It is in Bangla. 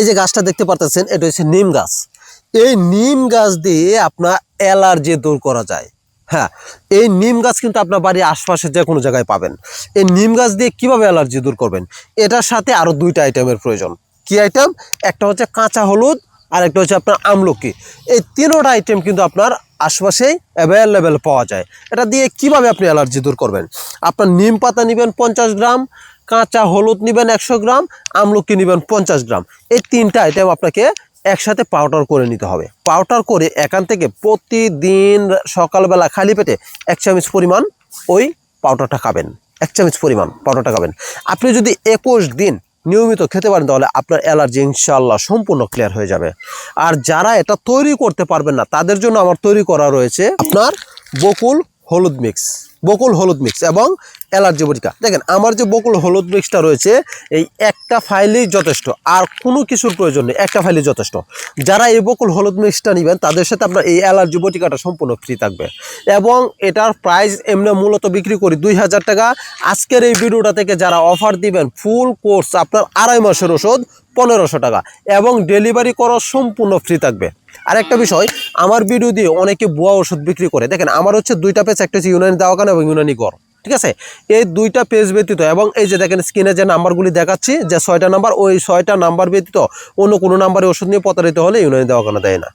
এই যে গাছটা দেখতে পারতেছেন, এটা হচ্ছে নিম গাছ। এই নিম গাছ দিয়ে আপনার অ্যালার্জি দূর করা যায়। হ্যাঁ এই নিম গাছ কিন্তু আপনার বাড়ির আশপাশে যে কোনো জায়গায় পাবেন। এই নিম গাছ দিয়ে কীভাবে অ্যালার্জি দূর করবেন? এটার সাথে আরও দুইটা আইটেমের প্রয়োজন। কি আইটেম? একটা হচ্ছে কাঁচা হলুদ, আর একটা হচ্ছে আপনার আমলকি। এই তিনোটা আইটেম কিন্তু আপনার আশপাশেই অ্যাভেলেবেল পাওয়া যায়। এটা দিয়ে কীভাবে আপনি অ্যালার্জি দূর করবেন? আপনার নিম পাতা নেবেন পঞ্চাশ গ্রাম কাঁচা হলুদ নেবেন একশো গ্রাম, আমলকি নেবেন পঞ্চাশ গ্রাম। এই তিনটা আইটেম আপনাকে একসাথে পাউডার করে নিতে হবে। পাউডার করে এখান থেকে প্রতিদিন সকালবেলা খালি পেটে এক চামচ পরিমাণ ওই পাউডারটা খাবেন। এক চামচ পরিমাণ পাউডারটা খাবেন। আপনি যদি একুশ দিন নিয়মিত খেতে পারেন, তাহলে আপনার অ্যালার্জি ইনশাল্লাহ সম্পূর্ণ ক্লিয়ার হয়ে যাবে। আর যারা এটা তৈরি করতে পারবেন না, তাদের জন্য আমার তৈরি করা রয়েছে আপনার বকুল হলুদ মিক্স বকুল হলুদ মিক্স এবং অ্যালার্জি বটিকা দেখেন, আমার যে বকুল হলুদ মিক্সটা রয়েছে, এই একটা ফাইলেই যথেষ্ট, আর কোনো কিছুর প্রয়োজন নেই, একটা ফাইলেই যথেষ্ট। যারা এই বকুল হলুদ মিক্সটা নেবেন, তাদের সাথে আপনার এই অ্যালার্জি বটিকাটা সম্পূর্ণ ফ্রি থাকবে। এবং এটার প্রাইস এমনি মূলত বিক্রি করি দুই হাজার টাকা। আজকের এই ভিডিওটা থেকে যারা অফার দিবেন ফুল কোর্স আপনার আড়াই মাসের ওষুধ, পনেরোশো টাকা। এবং ডেলিভারি করা সম্পূর্ণ ফ্রি থাকবে। আরেকটা বিষয় আমার ভিডিও দিয়ে অনেকে বুয়া ওষুধ বিক্রি করে। দেখেন আমার হচ্ছে দুইটা পেজ একটা হচ্ছে ইউনানি দাওয়াখানা এবং ইউনানি গড় ঠিক আছে? এই দুইটা পেজ ব্যতীত এবং এই যে দেখেন স্ক্রিনে যে নাম্বারগুলি দেখাচ্ছি যে ছয়টা নাম্বার ওই ছয়টা নাম্বার ব্যতীত অন্য কোনো নাম্বারে ওষুধ নিয়ে প্রতারিত হলে ইউনানি দাওয়াখানা দেয় না।